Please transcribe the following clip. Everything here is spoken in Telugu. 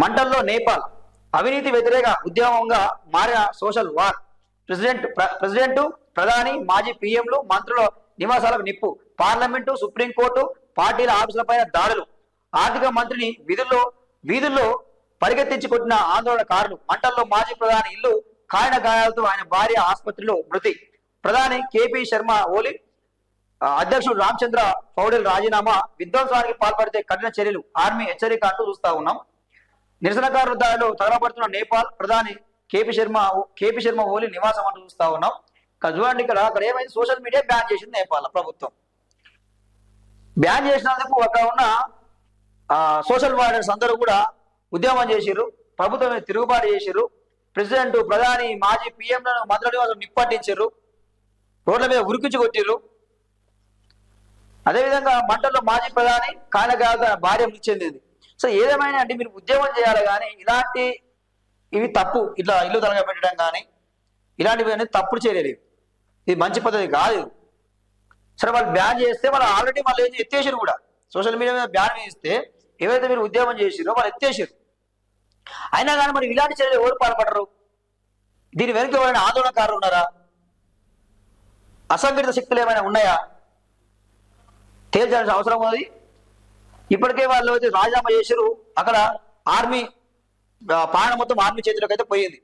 మంటల్లో నేపాల్ అవినీతి వ్యతిరేక ఉద్యమంగా మారిన సోషల్ వార్. ప్రెసిడెంట్ ప్రెసిడెంట్ ప్రధాని మాజీ పీఎంలు మంత్రుల నివాసాలకు నిప్పు. పార్లమెంటు సుప్రీంకోర్టు పార్టీల ఆఫీసులపైన దాడులు. ఆర్థిక మంత్రిని విధుల్లో వీధుల్లో పరిగెత్తించి కొట్టిన ఆందోళనకారులు. మంటల్లో మాజీ ప్రధాని ఇల్లు కాయన గాయాలతో ఆయన భార్య ఆసుపత్రిలో మృతి. ప్రధాని కేపీ శర్మ ఓలి అధ్యక్షుడు రామచంద్ర పౌడెల్ రాజీనామా విధ్వంసానికి పాల్పడితే కఠిన చర్యలు. ఆర్మీ హెచ్చరిక అంటూ చూస్తా ఉన్నాం. నిరసనకారుల దారిలో తగలబడుతున్న నేపాల్ ప్రధాని కేపీ శర్మ కేపీ శర్మ ఓలి నివాసం అంటూ చూస్తా ఉన్నాం. ఇక్కడ చూడండి ఇక్కడ అక్కడ ఏమైంది? సోషల్ మీడియా బ్యాన్ చేసింది నేపాల్ ప్రభుత్వం. బ్యాన్ చేసినందుకు అక్కడ ఉన్న సోషల్ వారియర్స్ అందరూ కూడా ఉద్యమం చేసిరు ప్రభుత్వం తిరుగుబాటు చేసిరు ప్రెసిడెంట్ ప్రధాని మాజీ పీఎంలను మంత్రుల నివాసం నిప్పట్టించారు రోడ్ల మీద ఉరికించి కొట్టిర్రు. అదేవిధంగా మంటల్లో మాజీ ప్రధాని కాయనగాయ భార్య మృతి చెందింది సో ఏదేమైనా అంటే మీరు ఉద్యమం చేయాలి కానీ ఇలాంటి ఇవి తప్పు. ఇట్లా ఇల్లు తలగబెట్టడం కానీ ఇలాంటివి అనేది తప్పుడు చేయలేదు ఇది మంచి పద్ధతి కాదు. సరే వాళ్ళు బ్యాన్ చేస్తే వాళ్ళు ఆల్రెడీ వాళ్ళు ఏం ఎత్తేసారు కూడా. సోషల్ మీడియా మీద బ్యాన్ వేస్తే ఏవైతే మీరు ఉద్యమం చేసిరో వాళ్ళు ఎత్తేసారు అయినా కానీ మరి ఇలాంటి చర్యలు ఎవరు పాల్పడరు? దీని వెనుక ఎవరైనా ఆందోళనకారులు ఉన్నారా? అసంఘటిత శక్తులు ఏమైనా ఉన్నాయా? తేల్చాల్సిన అవసరం ఉంది ఇప్పటికే వాళ్ళు అయితే రాజీనామా చేశారు అక్కడ ఆర్మీ ఆ, పాలన మొత్తం ఆర్మీ చేతిలోకి అయితే పోయింది.